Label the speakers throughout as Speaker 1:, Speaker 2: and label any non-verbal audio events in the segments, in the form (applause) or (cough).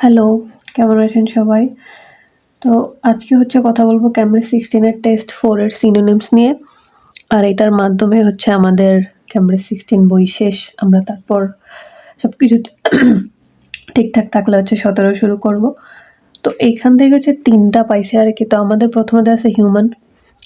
Speaker 1: Hello, কেমন আছেন সবাই? তো আজকে হচ্ছে কথা বলব ক্যামব্রিজ সিক্সটিনের টেস্ট ফোরের সিনোনিমস নিয়ে। আর এটার মাধ্যমে হচ্ছে আমাদের ক্যামব্রিজ সিক্সটিন বই শেষ। আমরা তারপর সব কিছু ঠিকঠাক থাকলে হচ্ছে সতেরো শুরু করব। তো এইখান থেকে হচ্ছে তিনটা পাইছে আর কি। তো আমাদের প্রথমে আছে হিউম্যান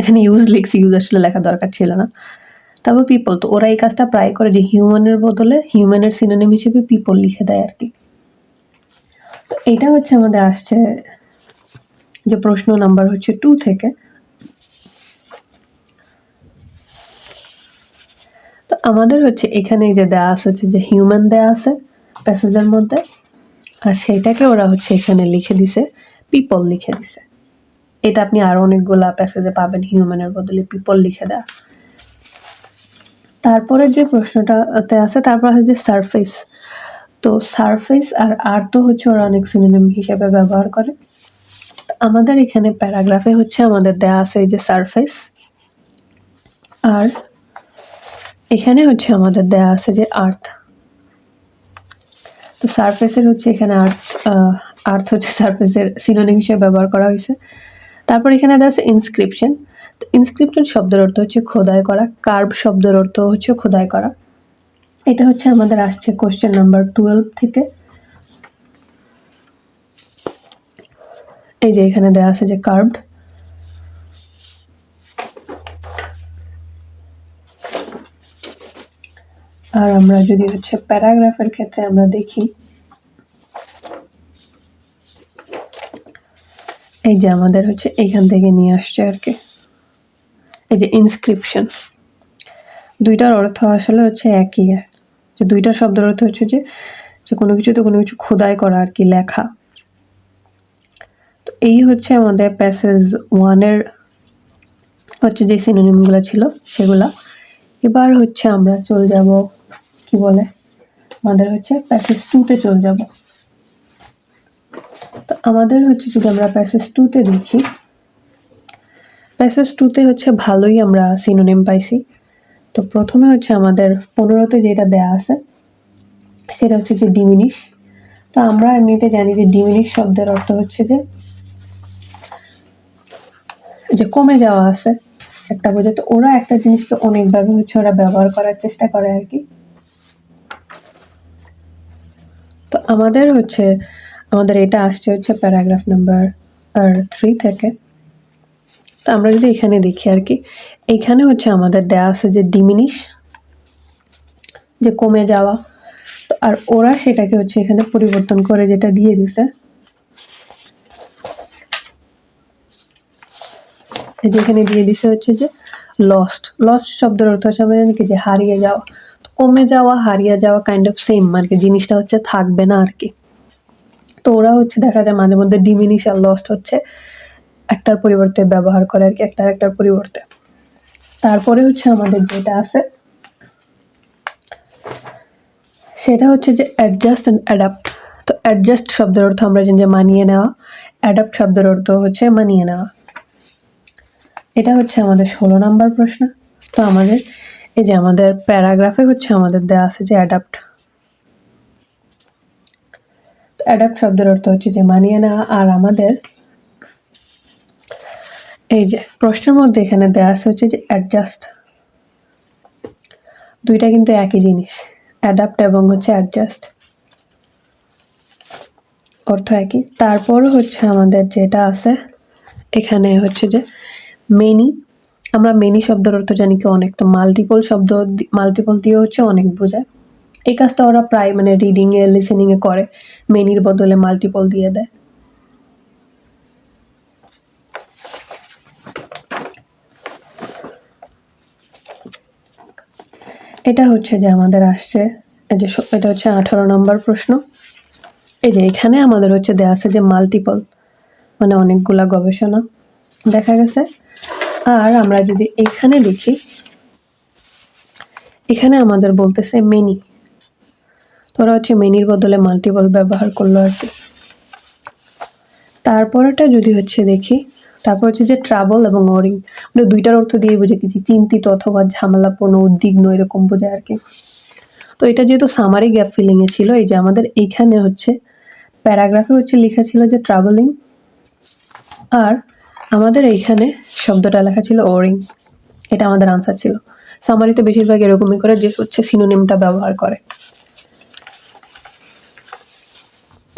Speaker 1: এখানে ইউজ লিখছি ইউজ আসলে লেখা দরকার ছিল না। তারপর পিপল তো ওরা এই কাজটা প্রায় করে যে হিউম্যানের বদলে হিউম্যানের সিনোনিম হিসেবে পিপল লিখে দেয় আর কি। তো এইটা হচ্ছে আমাদের আসছে যে প্রশ্ন নাম্বার হচ্ছে টু থেকে। তো আমাদের হচ্ছে এখানে যে দেওয়া আছে হচ্ছে যে হিউম্যান দেওয়া আছে প্যাসেজের মধ্যে, আর সেইটাকে ওরা হচ্ছে এখানে লিখে দিছে পিপল লিখে দিছে। এটা আপনি আরও অনেকগুলা প্যাসেজে পাবেন হিউম্যানের বদলে পিপল লিখে দেওয়া তারপরে যে প্রশ্নটাতে আছে, তারপর আছে যে সারফেস তো সারফেস আর আর তো হচ্ছে ওরা অনেক সিনোনিম হিসেবে ব্যবহার করে। আমাদের এখানে প্যারাগ্রাফে হচ্ছে আমাদের দেয়া আছে এই যে সারফেস আর এখানে হচ্ছে আমাদের দেয়া আছে যে আর্থ তো সারফেসের হচ্ছে এখানে আর্থ আর্থ হচ্ছে সারফেসের সিনোনিম হিসেবে ব্যবহার করা হয়েছে। তারপর এখানে দেওয়া আছে ইনস্ক্রিপশন তো ইনস্ক্রিপশন শব্দের অর্থ হচ্ছে খোদাই করা কার্ভ শব্দের অর্থ হচ্ছে খোদাই করা। এটা হচ্ছে আমাদের আসছে কোশ্চেন নাম্বার টুয়েলভ থেকে। এই যে এখানে দেওয়া আছে যে কার্ভড আর আমরা যদি হচ্ছে প্যারাগ্রাফের ক্ষেত্রে আমরা দেখি, এই যে আমাদের হচ্ছে এইখান থেকে নিয়ে আসছে আর কি। এই যে ইনস্ক্রিপশন দুইটার অর্থ আসলে হচ্ছে একই যে দুইটা শব্দের অর্থ হচ্ছে যে যে কোনো কিছুতে কোনো কিছু খোদাই করা আর কি, লেখা। তো এই হচ্ছে আমাদের প্যাসেজ ওয়ানের হচ্ছে যে সিনোনিমগুলো ছিল সেগুলা। এবার হচ্ছে আমরা চল যাব, কি বলে? আমাদের হচ্ছে প্যাসেজ টুতে চল যাব। তো আমাদের হচ্ছে যদি আমরা প্যাসেজ টুতে দেখি প্যাসেজ টুতে হচ্ছে ভালোই আমরা সিনোনিম পাইছি। তো প্রথমে হচ্ছে আমাদের পনেরোতে যেটা দেয়া আছে, সেটা হচ্ছে যে ডিমিনিশ তো আমরা এমনিতে জানি যে ডিমিনিশ শব্দের অর্থ হচ্ছে যে যে কমে যাওয়া আছে একটা বোঝে তো ওরা একটা জিনিসকে অনেকভাবে হচ্ছে ওরা ব্যবহার করার চেষ্টা করে আর কি। তো আমাদের হচ্ছে, আমাদের এটা আসছে হচ্ছে প্যারাগ্রাফ নাম্বার থ্রি থেকে। তো আমরা যদি এখানে দেখি আর কি, এখানে হচ্ছে আমাদের দেয়া আছে যে ডিমিনিশ যে কমে যাওয়া। আর ওরা সেটাকে হচ্ছে এখানে পরিবর্তন করে যেটা দিয়ে দিছে। এই যে এখানে দিয়ে দিছে হচ্ছে যে লস্ট লস্ট শব্দের অর্থ হচ্ছে আমরা জানি কি যে হারিয়ে যাওয়া। তো কমে যাওয়া, হারিয়ে যাওয়া কাইন্ড অফ সেম আর কি জিনিসটা হচ্ছে থাকবে না আর কি। তো ওরা হচ্ছে দেখা যায় মাঝে মধ্যে ডিমিনিশ আর লস্ট হচ্ছে। একটার পরিবর্তে ব্যবহার করে আর কি, একটার একটার পরিবর্তে। তারপরে হচ্ছে আমাদের যেটা আছে, সেটা হচ্ছে যে অ্যাডজাস্ট অ্যান্ড অ্যাডাপ্ট তো অ্যাডজাস্ট শব্দের অর্থ আমরা জানি যে মানিয়ে নেওয়া অ্যাডাপ্ট শব্দের অর্থ হচ্ছে মানিয়ে নেওয়া। এটা হচ্ছে আমাদের ষোলো নাম্বার প্রশ্ন। তো আমাদের, এই যে আমাদের প্যারাগ্রাফে হচ্ছে আমাদের দেওয়া আছে যে অ্যাডাপ্ট অ্যাডাপ্ট শব্দের অর্থ হচ্ছে যে মানিয়ে নেওয়া, আর আমাদের এই যে প্রশ্নের মধ্যে এখানে দেওয়া আছে হচ্ছে যে অ্যাডজাস্ট দুইটা কিন্তু একই জিনিস অ্যাডাপ্ট এবং হচ্ছে অ্যাডজাস্ট অর্থ একই। তারপর হচ্ছে আমাদের যেটা আছে, এখানে হচ্ছে যে মেনি আমরা মেনি শব্দের অর্থ জানি কি অনেক, তো মাল্টিপল শব্দ মাল্টিপল দিয়ে হচ্ছে অনেক বোঝায়। এই কাজটা ওরা প্রায় মানে রিডিংয়ে লিসেনিংয়ে করে। মেনির বদলে মাল্টিপল দিয়ে দেয়। এটা হচ্ছে যে আমাদের আসছে, এই যে এটা হচ্ছে আঠারো নম্বর প্রশ্ন। এই যে এখানে আমাদের হচ্ছে দেওয়া আছে যে মাল্টিপল মানে অনেকগুলা গবেষণা দেখা গেছে। আর আমরা যদি এখানে দেখি, এখানে আমাদের বলতেছে মেনি তোরা হচ্ছে মেনির বদলে মাল্টিপল ব্যবহার করল আর কি। তারপরেটা যদি হচ্ছে দেখি তারপর হচ্ছে যে ট্রাবল এবং ওরিং মানে দুইটার অর্থ দিয়ে বুঝে গেছি চিন্তিত অথবা ঝামেলাপূর্ণ, উদ্বিগ্ন এরকম বোঝায় আর কি। তো এটা যেহেতু সামারি গ্যাপ ফিলিংয়ে ছিল, এই যে আমাদের এইখানে হচ্ছে প্যারাগ্রাফে হচ্ছে লেখা ছিল যে ট্রাভেলিং আর আমাদের এইখানে শব্দটা লেখা ছিল ওরিং এটা আমাদের আনসার ছিল। সামারিতে বেশিরভাগ এরকমই করে যে হচ্ছে সিনোনিমটা ব্যবহার করে।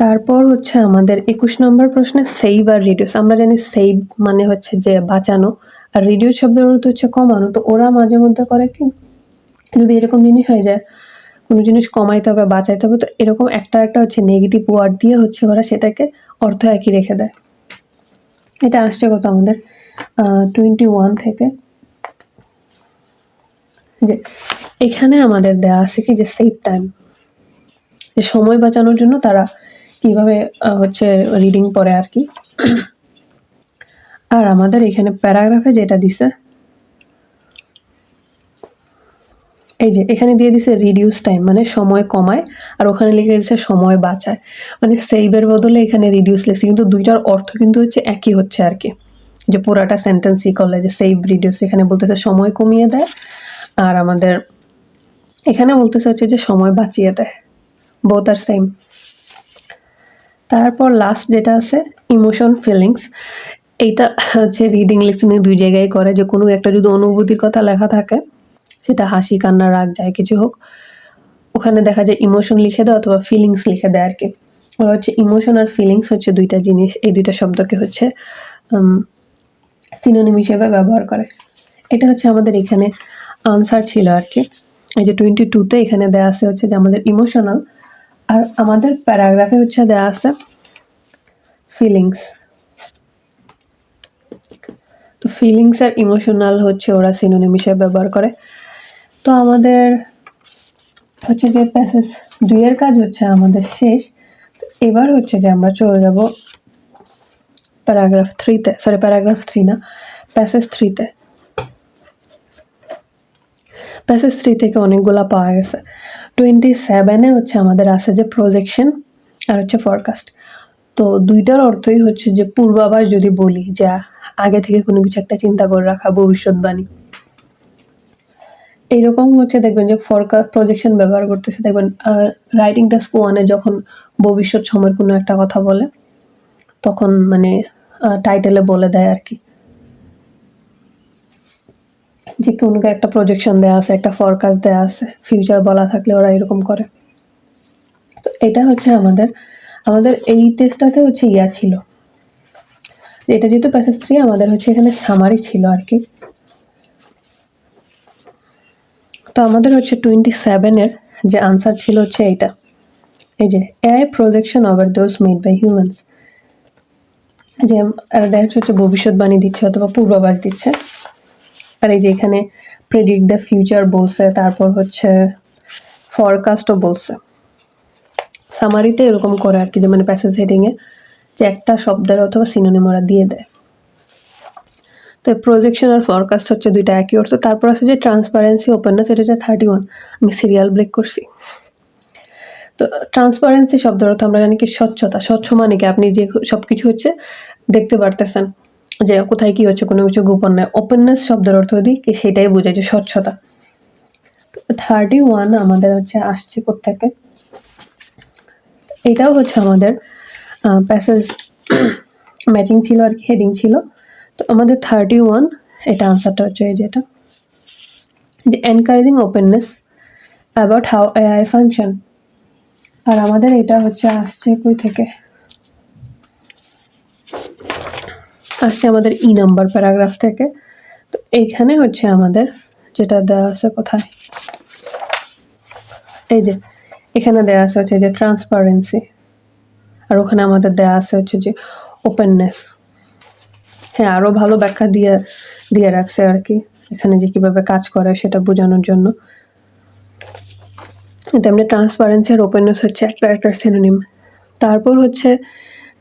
Speaker 1: তারপর হচ্ছে আমাদের একুশ নম্বর প্রশ্নে সেভ আর রিডিউস আমরা জানি সেভ মানে হচ্ছে যে বাঁচানো, আর রিডিউস শব্দের অর্থ হচ্ছে কমানো। তো ওরা মাঝে মধ্যে করে কি, যদি এরকম জিনিস হয়ে যায়, কোনো জিনিস কমাইতে হবে, বাঁচাইতে হবে, তো এরকম একটা একটা হচ্ছে নেগেটিভ ওয়ার্ড দিয়ে হচ্ছে ওরা সেটাকে অর্থ একই রেখে দেয়। এটা আসছে কত আমাদের টোয়েন্টি ওয়ান থেকে। যে এখানে আমাদের দেওয়া আছে কি, যে সেভ টাইম যে সময় বাঁচানোর জন্য তারা কীভাবে হচ্ছে রিডিং পড়ে আর কি। আর আমাদের এখানে প্যারাগ্রাফে যেটা দিছে, এই যে এখানে দিয়ে দিছে রিডিউস টাইম মানে সময় কমায়, আর ওখানে লিখে দিছে সময় বাঁচায়। মানে সেভের বদলে এখানে রিডিউস লিখছে, কিন্তু দুইটার অর্থ কিন্তু হচ্ছে একই হচ্ছে আর কি। যে পুরাটা সেন্টেন্সই করলে, যে সেভ রিডিউস এখানে বলতেছে সময় কমিয়ে দেয়, আর আমাদের এখানে বলতেছে হচ্ছে যে সময় বাঁচিয়ে দেয় বোথ আর সেম তারপর লাস্ট যেটা আছে ইমোশন ফিলিংস এইটা হচ্ছে রিডিং লিসনিং দুই জায়গায় করে। যে কোনো একটা যদি অনুভূতির কথা লেখা থাকে, সেটা হাসি, কান্না, রাগ যায় কিছু হোক, ওখানে দেখা যায় ইমোশন লিখে দেয় অথবা ফিলিংস লিখে দেয় আর কি ওরা হচ্ছে ইমোশন আর ফিলিংস হচ্ছে দুইটা জিনিস, এই দুইটা শব্দকে হচ্ছে সিনোনিম হিসেবে ব্যবহার করে। এটা হচ্ছে আমাদের এখানে আনসার ছিল আর কি এই যে টোয়েন্টি টুতে এখানে দেওয়া আছে হচ্ছে যে আমাদের ইমোশনাল আর আমাদের প্যারাগ্রাফে হচ্ছে দেওয়া আছে ফিলিংস তো ফিলিংস আর ইমোশনাল হচ্ছে ওরা সিনোনিম হিসেবে ব্যবহার করে। তো আমাদের হচ্ছে যে প্যাসেজ দুইয়ের কাজ হচ্ছে আমাদের শেষ। তো এবার হচ্ছে যে আমরা চলে যাব প্যারাগ্রাফ থ্রিতে সরি প্যারাগ্রাফ থ্রি না প্যাসেজ থ্রিতে প্যাসেজ থ্রি থেকে অনেকগুলা পাওয়া গেছে। টোয়েন্টি সেভেনে হচ্ছে আমাদের আছে যে প্রজেকশন আর হচ্ছে ফরকাস্ট তো দুইটার অর্থই হচ্ছে যে পূর্বাভাস যদি বলি যে আগে থেকে কোনো কিছু একটা চিন্তা করে রাখা ভবিষ্যৎবাণী। এইরকম হচ্ছে দেখবেন যে ফরকাস্ট প্রজেকশন ব্যবহার করতেছে। দেখবেন রাইটিং টাস্ক ওয়ানে যখন ভবিষ্যৎ সময়ের কোনো একটা কথা বলে, তখন মানে টাইটেলে বলে দেয় আর কি। যে কোনো একটা প্রজেকশন দেওয়া আছে, একটা ফরকাস্ট দেওয়া আছে ফিউচার বলা থাকলে ওরা এরকম করে। তো এটা হচ্ছে আমাদের আমাদের এই টেস্টটাতে হচ্ছে ইয়া ছিল। এটা যেহেতু প্যাসেজ থ্রি আমাদের হচ্ছে এখানে সামারি ছিল আর কি। তো আমাদের হচ্ছে টোয়েন্টি সেভেনের যে আনসার ছিল হচ্ছে এইটা। এই যে AI projection over those made by humans যে দেখা হচ্ছে ভবিষ্যৎবাণী দিচ্ছে অথবা পূর্বাভাস দিচ্ছে। আর এই যে এখানে প্রেডিক্ট দ্য ফিউচার বলছে, তারপর হচ্ছে ফরকাস্টও বলছে। সামারিতে এরকম করে আর কি, যে মানে প্যাসেজ হেডিংয়ে যে একটা শব্দের অথবা সিনোনিম ওরা দিয়ে দেয়। তো প্রজেকশন আর ফরকাস্ট হচ্ছে দুইটা একই অর্থ। তারপর আছে যে ট্রান্সপারেন্সি ওপেননেস এটা হচ্ছে থার্টি ওয়ান আমি সিরিয়াল ব্রেক করছি। তো ট্রান্সপারেন্সি শব্দের অর্থ আমরা জানি কি স্বচ্ছতা। স্বচ্ছ মানে কি? আপনি যে সব কিছু হচ্ছে দেখতে পারতেছেন। যে কোথায় কি হচ্ছে, কোনো কিছু গোপন নয় ওপেননেস শব্দের অর্থ দিই কি? সেটাই বোঝায় যে স্বচ্ছতা। থার্টি ওয়ান আমাদের হচ্ছে আসছে কোথেকে এটাও হচ্ছে আমাদের প্যাসেজ ম্যাচিং (coughs) ছিল আর কি হেডিং ছিল। তো আমাদের থার্টি ওয়ান এটা আনসারটা হচ্ছে এই যেটা যে encouraging openness about how AI function আর আমাদের এটা হচ্ছে আসছে কই থেকে? আসছে আমাদের ই নাম্বার প্যারাগ্রাফ থেকে। তো এইখানে হচ্ছে আমাদের যেটা দেওয়া আছে কোথায়? এই যে, এখানে দেওয়া আছে হচ্ছে যে ট্রান্সপারেন্সি আর ওখানে আমাদের দেওয়া আছে হচ্ছে যে ওপেননেস হ্যাঁ আরও ভালো ব্যাখ্যা দিয়ে দিয়ে রাখছে আর কি। এখানে যে কীভাবে কাজ করে সেটা বোঝানোর জন্য। তেমনি ট্রান্সপারেন্সি আর ওপেননেস হচ্ছে একটা একটা সিনোনিম তারপর হচ্ছে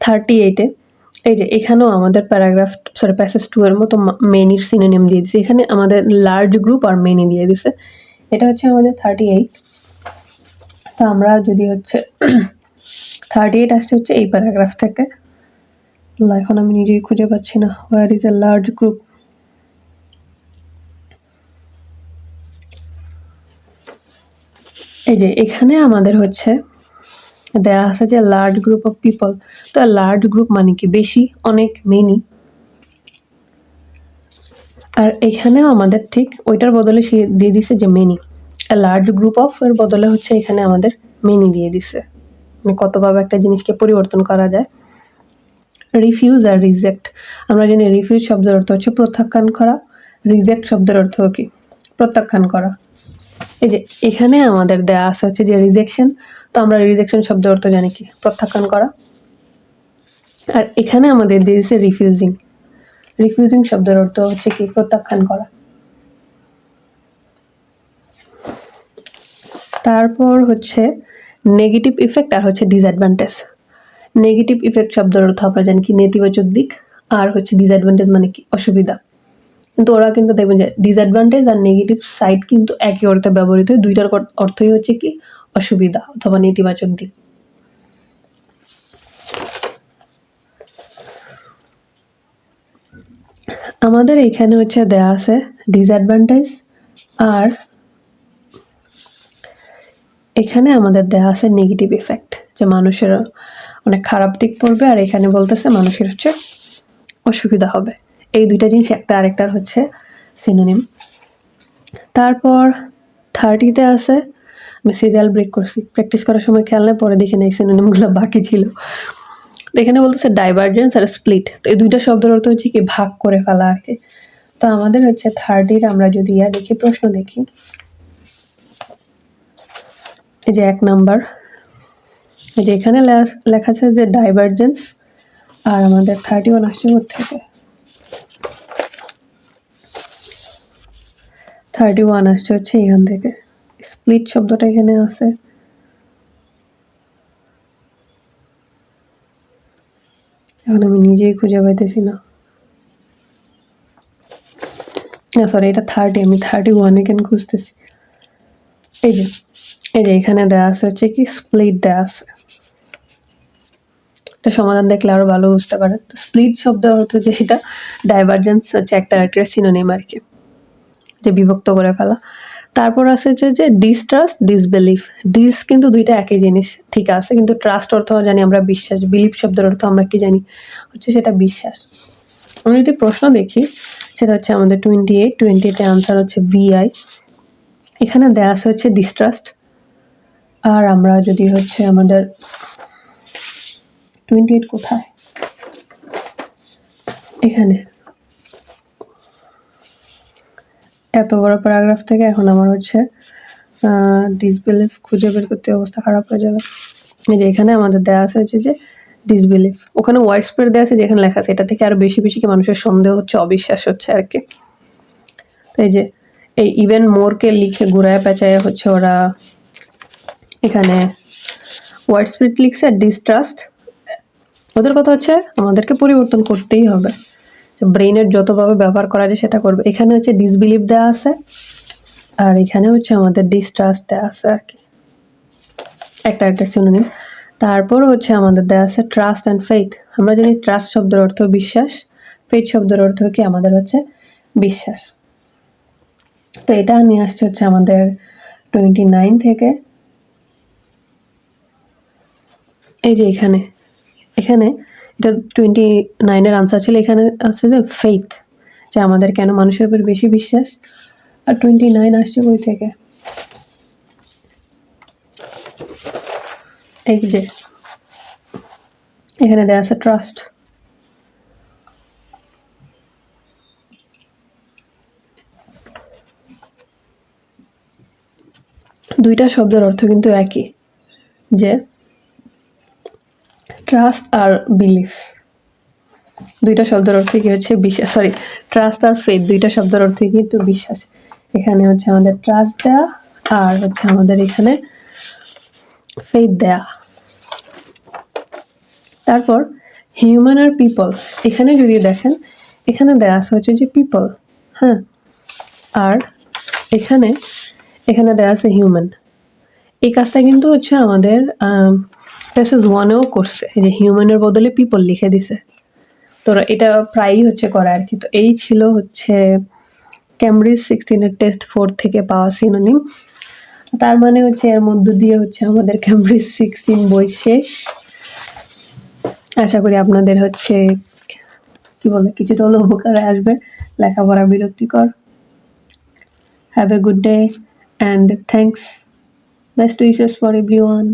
Speaker 1: থার্টি এইটে এই যে এখানেও আমাদের প্যারাগ্রাফ সরি প্যাসেজ টু এর মতো মেনির সিনোনিম দিয়ে দিছে। এখানে আমাদের লার্জ গ্রুপ আর মেনি দিয়ে দিছে। এটা হচ্ছে আমাদের থার্টি এইট তো আমরা যদি হচ্ছে (clears throat) থার্টি এইট আসছে হচ্ছে এই প্যারাগ্রাফ থেকে। এখন আমি নিজেই খুঁজে পাচ্ছি না। Where is a large group এই যে এখানে আমাদের হচ্ছে দেয়া আছে যে লার্জ গ্রুপ অফ পিপল তো লার্জ গ্রুপ মানে কি? বেশি, অনেক মেনি আর এখানেও আমাদের ঠিক ওইটার বদলে সে দিয়ে দিছে যে মেনি লার্জ গ্রুপ অফ এর বদলে হচ্ছে এখানে আমাদের মেনি দিয়ে দিছে। মানে কতভাবে একটা জিনিসকে পরিবর্তন করা যায়। রিফিউজ আর রিজেক্ট আমরা জানি রিফিউজ শব্দের অর্থ হচ্ছে প্রত্যাখ্যান করা। রিজেক্ট শব্দের অর্থ কি? প্রত্যাখ্যান করা। এই যে এখানে আমাদের দেয়া আছে হচ্ছে যে রিজেকশন তো আমরা রিজেকশন শব্দের অর্থ জানি কি? প্রত্যাখ্যান করা। আর এখানে আমাদের দিয়ে দিয়েছে রিফিউজিং রিফিউজিং শব্দের অর্থ হচ্ছে কি? প্রত্যাখ্যান করা। তারপর হচ্ছে নেগেটিভ ইফেক্ট আর হচ্ছে ডিসঅ্যাডভান্টেজ নেগেটিভ ইফেক্ট শব্দের অর্থ আমরা জানি কি? নেতিবাচক দিক। আর হচ্ছে ডিসঅ্যাডভান্টেজ মানে কি? অসুবিধা। কিন্তু ওরা কিন্তু দেখবেন যে ডিসঅ্যাডভান্টেজ আর নেগেটিভ সাইড কিন্তু একই অর্থে ব্যবহৃত হয়। দুইটার অর্থই হচ্ছে কি? অসুবিধা অথবা নেতিবাচক দিক। আমাদের এখানে হচ্ছে দেয়া আছে ডিসঅ্যাডভান্টেজ আর এখানে আমাদের দেয়া আছে নেগেটিভ ইফেক্ট যে মানুষের অনেক খারাপ দিক পড়বে আর এখানে বলতেছে মানুষের হচ্ছে অসুবিধা হবে। এই দুইটা জিনিস একটা আরেকটার হচ্ছে সিনোনিম তারপর থার্টিতে আছে সিরিয়াল ব্রেক করছি। প্র্যাকটিস করার সময় খেয়াল নেই, পরে দেখে নেই সিনোনিমগুলো বাকি ছিল। তো এখানে বলতেছে ডাইভার্জেন্স আর স্প্লিট তো এই দুইটা শব্দের অর্থ হচ্ছে কি, ভাগ করে ফেলা আর কি। তো আমাদের হচ্ছে থার্টির আমরা যদি ইয়া দেখি, প্রশ্ন দেখি। এই যে এক নাম্বার। এই যে এখানে লেখা আছে যে ডাইভার্জেন্স আর আমাদের থার্টি ওয়ান আসছে থেকে থার্টি ওয়ান আসছে হচ্ছে এখান থেকে। স্প্লিট শব্দটা এখানে আছে। এখন আমি নিজেই খুঁজে পাইতেছি না। সরি এটা থার্টি আমি থার্টি ওয়ান এখানে খুঁজতেছি। এই যে এই যে এখানে দেওয়া আছে হচ্ছে কি স্প্লিট দেওয়া আছে। এটা সমাধান দেখলে আরও ভালো বুঝতে পারে তো স্প্লিট শব্দের অর্থ যে এটা ডাইভার্জেন্স হচ্ছে একটা একটা সিনোনিম আর কি, যে বিভক্ত করে ফেলা। তারপর আছে যে যে ডিসট্রাস্ট ডিসবিলিফ ডিস কিন্তু দুইটা একই জিনিস, ঠিক আছে? কিন্তু ট্রাস্ট অর্থ জানি আমরা বিশ্বাস বিলিফ শব্দের অর্থ আমরা কি জানি? হচ্ছে সেটা বিশ্বাস। আমরা যদি প্রশ্ন দেখি, সেটা হচ্ছে আমাদের টোয়েন্টি এইট টোয়েন্টি এইটে আনসার হচ্ছে ভিআই এখানে দেয়া আছে হচ্ছে ডিস্ট্রাস্ট আর আমরা যদি হচ্ছে আমাদের টোয়েন্টি এইট কোথায়? এখানে। এত বড় প্যারাগ্রাফ থেকে এখন আমার হচ্ছে ডিসবিলিফ খুঁজে বের করতে অবস্থা খারাপ হয়ে যাবে। এই যে এখানে আমাদের দেওয়া আছে হচ্ছে যে ডিসবিলিফ ওখানে ওয়াইড স্প্রেড দেওয়া আছে যেখানে লেখা আছে, এটা থেকে আরও বেশি বেশি কি মানুষের সন্দেহ হচ্ছে, অবিশ্বাস হচ্ছে আর কি। এই যে, এই ইভেন মোরকে লিখে ঘুরায় পেঁচায় হচ্ছে ওরা এখানে। ওয়াইড স্প্রেড লিখছে ডিস্ট্রাস্ট ওদের কথা হচ্ছে আমাদেরকে পরিবর্তন করতেই হবে। ব্রেনের যতভাবে ব্যবহার করা যায় সেটা করবে। এখানে হচ্ছে ডিসবিলিভ দেওয়া আছে, আর এখানে হচ্ছে আমাদের ডিস্ট্রাস্ট দেওয়া আছে আর কি। একটা একটা সিনোনিম তারপর হচ্ছে আমাদের দেওয়া আছে ট্রাস্ট অ্যান্ড ফেথ আমরা জানি ট্রাস্ট শব্দের অর্থ বিশ্বাস ফেথ শব্দের অর্থ কি? আমাদের হচ্ছে বিশ্বাস। তো এটা নিয়ে আসছে হচ্ছে আমাদের টোয়েন্টি নাইন থেকে। এই যে এখানে এখানে এটা টোয়েন্টি নাইনের আনসার ছিল, এখানে আছে যে ফেইথ যে আমাদের কেন মানুষের উপর বেশি বিশ্বাস? আর টোয়েন্টি নাইন আসছে বই থেকে। এই যে, এখানে দেওয়া আছে ট্রাস্ট দুইটা শব্দের অর্থ কিন্তু একই, যে ট্রাস্ট আর বিলিফ দুইটা শব্দের অর্থ কি হচ্ছে বিশ্বাস? সরি ট্রাস্ট আর ফেথ দুইটা শব্দের অর্থ কিন্তু বিশ্বাস। এখানে হচ্ছে আমাদের ট্রাস্ট দেয়া আর হচ্ছে আমাদের এখানে ফেথ দেয়া। তারপর হিউম্যান আর পিপল এখানে যদি দেখেন, এখানে দেয়া আছে হচ্ছে যে পিপল হ্যাঁ? আর এখানে এখানে দেয়া আছে হিউম্যান এই কাজটা কিন্তু হচ্ছে আমাদের প্যাসেজ ওয়ানেও করছে যে হিউম্যানের বদলে পিপল লিখে দিছে। তো এটা প্রায়ই হচ্ছে করা আর কি। তো এই ছিল হচ্ছে ক্যামব্রিজ সিক্সটিনের টেস্ট ফোর থেকে পাওয়া সিনোনিম তার মানে হচ্ছে এর মধ্য দিয়ে হচ্ছে আমাদের ক্যামব্রিজ সিক্সটিন বই শেষ। আশা করি আপনাদের হচ্ছে কি বলে, কিছুটা হলেও উপকারে আসবে। লেখাপড়া বিরক্তিকর। Have a good day and thanks best wishes for everyone